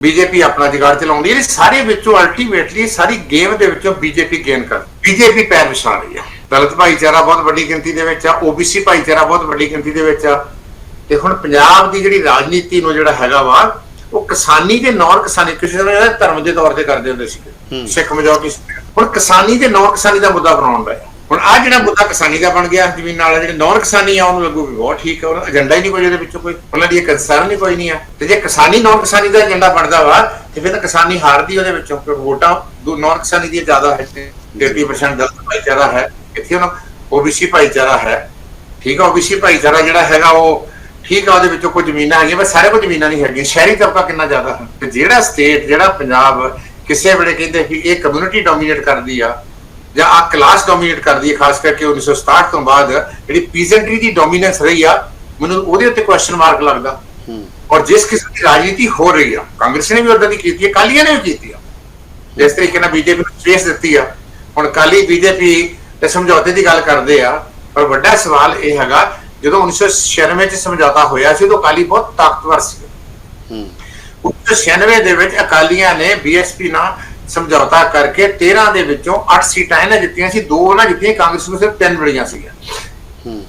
BJP ਆਪਣਾ ਜੁਗਾੜ ਚਲਾਉਂਦੀ ਹੈ। ਸਾਰੇ ਵਿੱਚੋਂ ਅਲਟੀਮੇਟਲੀ ਸਾਰੀ ਗੇਮ ਦੇ ਵਿੱਚੋਂ ਬੀਜੇਪੀ ਗੇਨ ਕਰ ਬੀਜੇਪੀ ਪੈਰ ਵਿਛਾ ਰਹੀ ਹੈ। ਦਲਿਤ ਭਾਈਚਾਰਾ ਬਹੁਤ ਵੱਡੀ ਗਿਣਤੀ ਦੇ ਵਿੱਚ ਆ ਓਬੀਸੀ ਭਾਈਚਾਰਾ ਬਹੁਤ ਵੱਡੀ ਗਿਣਤੀ ਦੇ ਵਿੱਚ ਆ। ਤੇ ਹੁਣ ਪੰਜਾਬ ਦੀ ਜਿਹੜੀ ਰਾਜਨੀਤੀ ਨੂੰ ਜਿਹੜਾ ਹੈਗਾ ਵਾ ਉਹ ਕਿਸਾਨੀ ਤੇ ਨੌਨ ਕਿਸਾਨੀ ਕਿਸੇ ਨੇ ਧਰਮ ਦੇ ਤੌਰ ਤੇ ਕਰਦੇ ਹੁੰਦੇ ਸੀ ਸਿੱਖ ਮਜੋਰਟੀ ਹੁਣ ਕਿਸਾਨੀ ਤੇ ਨੌਨ ਕਿਸਾਨੀ ਦਾ ਮੁੱਦਾ ਬਣਾਉਣ ਦਾ ਹੈ। ਹੁਣ ਆ ਜਿਹੜਾ ਮੁੱਦਾ ਕਿਸਾਨੀ ਦਾ ਬਣ ਗਿਆ ਜ਼ਮੀਨ ਨਾਲ ਜਿਹੜੇ ਨੌਨ ਕਿਸਾਨੀ ਆ, ਉਹਨੂੰ ਲੱਗੂ ਵੀ ਬਹੁਤ ਠੀਕ ਹੈ ਉਹਦਾ ਏਜੰਡਾ ਹੀ ਨਹੀਂ ਕੋਈ ਉਹਦੇ ਵਿੱਚੋਂ ਕੋਈ, ਉਹਨਾਂ ਦੀ ਕੰਸਰਨ ਹੀ ਕੋਈ ਨਹੀਂ ਆ। ਤੇ ਜੇ ਕਿਸਾਨੀ ਨੌਨ ਕਿਸਾਨੀ ਦਾ ਏਜੰਡਾ ਬਣਦਾ ਵਾ, ਤੇ ਫਿਰ ਤਾਂ ਕਿਸਾਨੀ ਹਾਰਦੀ ਉਹਦੇ ਵਿੱਚੋਂ ਕਿਉਂਕਿ ਵੋਟਾਂ ਨੌਨ ਕਿਸਾਨੀ ਦੀ ਜ਼ਿਆਦਾ ਹੈ 30% ਦਲਿਤ ਭਾਈਚਾਰਾ ਹੈ, ਇੱਥੇ ਉਹਨਾਂ ਓਬੀਸੀ ਭਾਈਚਾਰਾ ਹੈ। ਠੀਕ ਆ ਓਬੀਸੀ ਭਾਈਚਾਰਾ ਜਿਹੜਾ ਹੈਗਾ, ਉਹ ਠੀਕ ਆ, ਉਹਦੇ ਵਿੱਚੋਂ ਕੁਝ ਜ਼ਮੀਨਾਂ ਹੈਗੀਆਂ ਪਰ ਸਾਰੇ ਕੋਲ ਜ਼ਮੀਨਾਂ ਨਹੀਂ ਹੈਗੀਆਂ, ਸ਼ਹਿਰੀ ਤਬਕਾ ਕਿੰਨਾ ਜ਼ਿਆਦਾ ਹੈ। ਤੇ ਜਿਹੜਾ ਸਟੇਟ ਜਿਹੜਾ ਪੰਜਾਬ, ਕਿਸੇ ਵੇਲੇ ਕਹਿੰਦੇ ਕਿ ਇਹ ਕਮਿਊਨਿਟੀ ਡੋਮੀਨੇਟ ਕਰਦੀ ਆ ਜਾਂ ਆ ਕਲਾਸ ਡੋਮੀਨੇਟ ਕਰਦੀ ਹੈ ਖਾਸ ਕਰਕੇ 1967 ਤੋਂ ਬਾਅਦ ਜਿਹੜੀ ਪੀਜ਼ੈਂਟਰੀ ਦੀ ਡੋਮੀਨੈਂਸ ਰਹੀ ਆ ਮੈਨੂੰ ਉਹਦੇ ਉੱਤੇ ਕੁਐਸਚਨ ਮਾਰਕ ਲੱਗਦਾ। ਔਰ ਜਿਸ ਕਿਸਮ ਦੀ ਰਾਜਨੀਤੀ ਹੋ ਰਹੀ ਆ ਕਾਂਗਰਸ ਨੇ ਵੀ ਉਦਾਂ ਦੀ ਕੀਤੀ ਹੈ ਕਾਲੀਆਂ ਨੇ ਵੀ ਕੀਤੀ ਆ। ਜਿਸ ਤਰੀਕੇ ਨਾਲ ਬੀਜੇਪੀ ਨੂੰ ਸਪੇਸ ਦਿੱਤੀ ਆ। ਹੁਣ ਕਾਲੀ ਬੀਜੇਪੀ ਤੇ ਸਮਝੌਤੇ ਦੀ ਗੱਲ ਕਰਦੇ ਆ ਪਰ ਵੱਡਾ ਸਵਾਲ ਇਹ ਹੈਗਾ ਜਦੋਂ 1996 ਚ ਸਮਝੌਤਾ ਹੋਇਆ ਸੀ ਉਦੋਂ ਕਾਲੀ ਬਹੁਤ ਤਾਕਤਵਰ ਸੀ। 1996 ਦੇ ਵਿੱਚ ਅਕਾਲੀਆਂ ਨੇ ਬੀਐਸਪੀ ਨਾਲ ਸਮਝੌਤਾ ਕਰਕੇ 13 ਦੇ ਵਿੱਚੋਂ 8 ਸੀਟਾਂ ਇਹਨਾਂ ਜਿੱਤੀਆਂ ਸੀ ਦੋ ਉਹਨਾਂ ਜਿੱਤੀਆਂ ਕਾਂਗਰਸ ਨੂੰ ਸਿਰਫ 3 ਮਿਲੀਆਂ ਸੀਗੀਆਂ।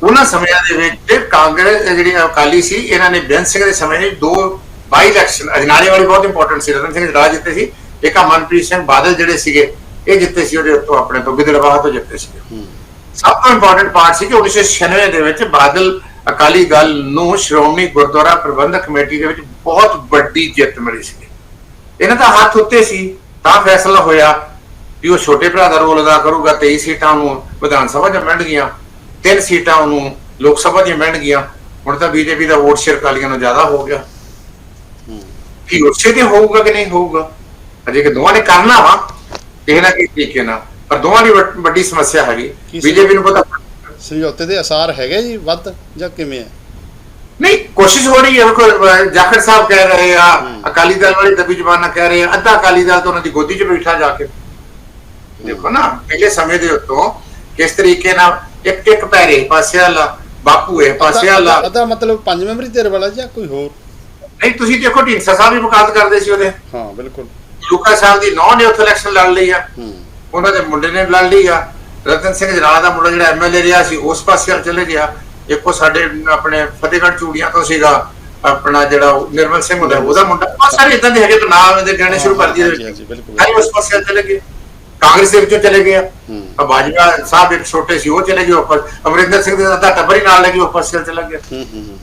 ਉਹਨਾਂ ਸਮਿਆਂ ਦੇ ਵਿੱਚ ਕਾਂਗਰਸ ਜਿਹੜੀ ਅਕਾਲੀ ਸੀ ਇਹਨਾਂ ਨੇ ਬੇਅੰਤ ਸਿੰਘ ਦੇ ਸਮੇਂ ਵਿੱਚ ਦੋ ਬਾਈ ਇਲੈਕਸ਼ਨ ਅਜਨਾਲੇ ਵਾਲੀ ਬਹੁਤ ਇੰਪੋਰਟੈਂਟ ਸੀ ਰਤਨ ਸਿੰਘ ਜੜਾ ਜਿੱਤੇ ਸੀ ਇੱਕ ਆ ਮਨਪ੍ਰੀਤ ਸਿੰਘ ਬਾਦਲ ਜਿਹੜੇ ਸੀਗੇ ਇਹ ਜਿੱਤੇ ਸੀ ਉਹਦੇ ਉੱਤੋਂ ਆਪਣੇ ਤੋਂ ਗਿੱਦੜਬਾਹ ਤੋਂ ਜਿੱਤੇ ਸੀ ਸਭ ਤੋਂ ਇੰਪੋਰਟੈਂਟ ਪਾਰਟ ਸੀ ਕਿ 1996 ਦੇ ਵਿੱਚ ਬਾਦਲ ਅਕਾਲੀ ਦਲ ਨੂੰ ਸ਼੍ਰੋਮਣੀ ਗੁਰਦੁਆਰਾ ਪ੍ਰਬੰਧਕ ਕਮੇਟੀ ਦੇ ਵਿੱਚ ਬਹੁਤ ਵੱਡੀ ਜਿੱਤ ਮਿਲੀ ਸੀ ਇਹਨਾਂ ਦਾ ਹੱਥ ਉੱਤੇ ਸੀ। ਤਾਂ ਫੈਸਲਾ ਹੋਇਆ ਵੀ ਉਹ ਛੋਟੇ ਭਰਾ ਦਾ ਰੋਲ ਅਦਾ ਕਰੂਗਾ 23 ਸੀਟਾਂ ਨੂੰ ਵਿਧਾਨ ਸਭਾ 'ਚ ਮਿਲ ਗਈਆਂ ਤਿੰਨ ਸੀਟਾਂ ਉਹਨੂੰ ਲੋਕ ਸਭਾ 'ਚ ਮਿਲ ਗਈਆਂ ਹੁਣ ਤਾਂ ਬੀਜੇਪੀ ਦਾ ਵੋਟ ਸ਼ੇਅਰ ਕਾਲੀਆਂ ਨੂੰ ਜ਼ਿਆਦਾ ਹੋ ਗਿਆ। ਕੀ ਉਸੇ ਤੇ ਹੋਊਗਾ ਕਿ ਨਹੀਂ ਹੋਊਗਾ? ਅਜੇ ਕਿ ਦੋਵਾਂ ਨੇ ਕਰਨਾ ਵਾ ਕਿਸੇ ਨਾ ਕਿਸੇ ਤਰੀਕੇ ਨਾਲ ਪਰ ਦੋਵਾਂ ਦੀ ਵੱਡ- ਸਮੱਸਿਆ ਹੈਗੀ ਬੀਜੇਪੀ ਨੂੰ ਪਤਾ ਸਮਝੌਤੇ ਦੇ ਅਸਾਰ ਹੈਗੇ ਜੀ ਵੱਧ ਜਾਂ ਕਿਵੇਂ ਹੈ? ਕੋਸ਼ਿਸ਼ ਹੋ ਰਹੀ ਹੈ ਵੇਖੋ ਜਾਖੜ ਸਾਹਿਬ ਕਹਿ ਰਹੇ ਆ ਅਕਾਲੀ ਦਲ ਵਾਲੀ ਦਬੀ ਜ਼ਬਾਨਾਂ ਕਹਿ ਰਹੇ ਆ ਅੱਧਾ ਅਕਾਲੀ ਦਲ ਤਾਂ ਉਹਨਾਂ ਦੀ ਗੋਦੀ 'ਚ ਬੈਠਾ ਜਾ ਕੇ। ਦੇਖੋ ਨਾ ਪਹਿਲੇ ਸਮੇਂ ਦੇ ਉੱਤੋਂ ਕਿਸ ਤਰੀਕੇ ਨਾਲ ਇੱਕ ਇੱਕ ਪੈਰੇ ਪਾਸੇ ਵਾਲਾ ਬਾਪੂ ਹੈ ਪਾਸੇ ਵਾਲਾ। ਅੱਧਾ ਮਤਲਬ ਪੰਜ ਮੈਂਬਰੀ ਧਿਰ ਵਾਲਾ ਜਾਂ ਕੋਈ ਹੋਰ? ਨਹੀਂ ਤੁਸੀਂ ਦੇਖੋ ਢੀਂਡਸਾ ਸਾਹਿਬ ਵੀ ਵਕਾਲਤ ਕਰਦੇ ਸੀ ਉਹਦੇ। ਹਾਂ ਬਿਲਕੁਲ। ਲੂਕਾ ਸਾਹਿਬ ਦੀ ਨੌ ਨੇ ਉੱਥੇ ਇਲੈਕਸ਼ਨ ਲੜ ਲਈ ਆ। ਉਹਨਾਂ ਦੇ ਮੁੰਡੇ ਨੇ ਲੜ ਲਈ ਆ। ਰਤਨ ਸਿੰਘ ਜਰਾਲਾ ਦਾ ਮੁੰਡਾ ਜਿਹੜਾ ਐਮਐਲਏ ਰਿਹਾ ਸੀ ਉਸ ਪਾਸੇ ਚਲੇ ਗਿਆ। ਇੱਕੋ ਸਾਡੇ ਆਪਣੇ ਫਤਿਹਗੜ੍ਹ ਚੂੜੀਆਂ ਤੋਂ ਸੀਗਾ ਆਪਣਾ ਜਿਹੜਾ ਉਹ ਨਿਰਮਲ ਸਿੰਘ ਹੁੰਦਾ ਉਹਦਾ ਮੁੰਡਾ। ਬਹੁਤ ਸਾਰੇ ਇਦਾਂ ਦੇ ਹੈਗੇ ਤਾਂ ਨਾਮ ਦੇ ਗਾਣੇ ਸ਼ੁਰੂ ਕਰ ਹਾਂਜੀ, ਹਾਂਜੀ, ਬਿਲਕੁਲ। ਸਾਰੇ ਉਸ ਪਾਸੇ ਚਲੇ ਗਏ। ਕਾਂਗਰਸ ਦੇ ਵਿੱਚੋਂ ਚਲੇ ਗਏ ਆ। ਹੂੰ। ਬਾਜਵਾ ਸਾਹਿਬ ਇੱਕ ਛੋਟੇ ਸੀ ਉਹ ਚਲੇ ਗਏ ਉੱਪਰ। ਅਮਰਿੰਦਰ ਸਿੰਘ ਦੇ ਦਾ ਟੱਬਰ ਹੀ ਨਾਲ ਲੱਗੀ ਉੱਪਰ ਪਾਸੇ ਚਲਾ ਗਿਆ ਹੂੰ ਹੂੰ ਹੂੰ।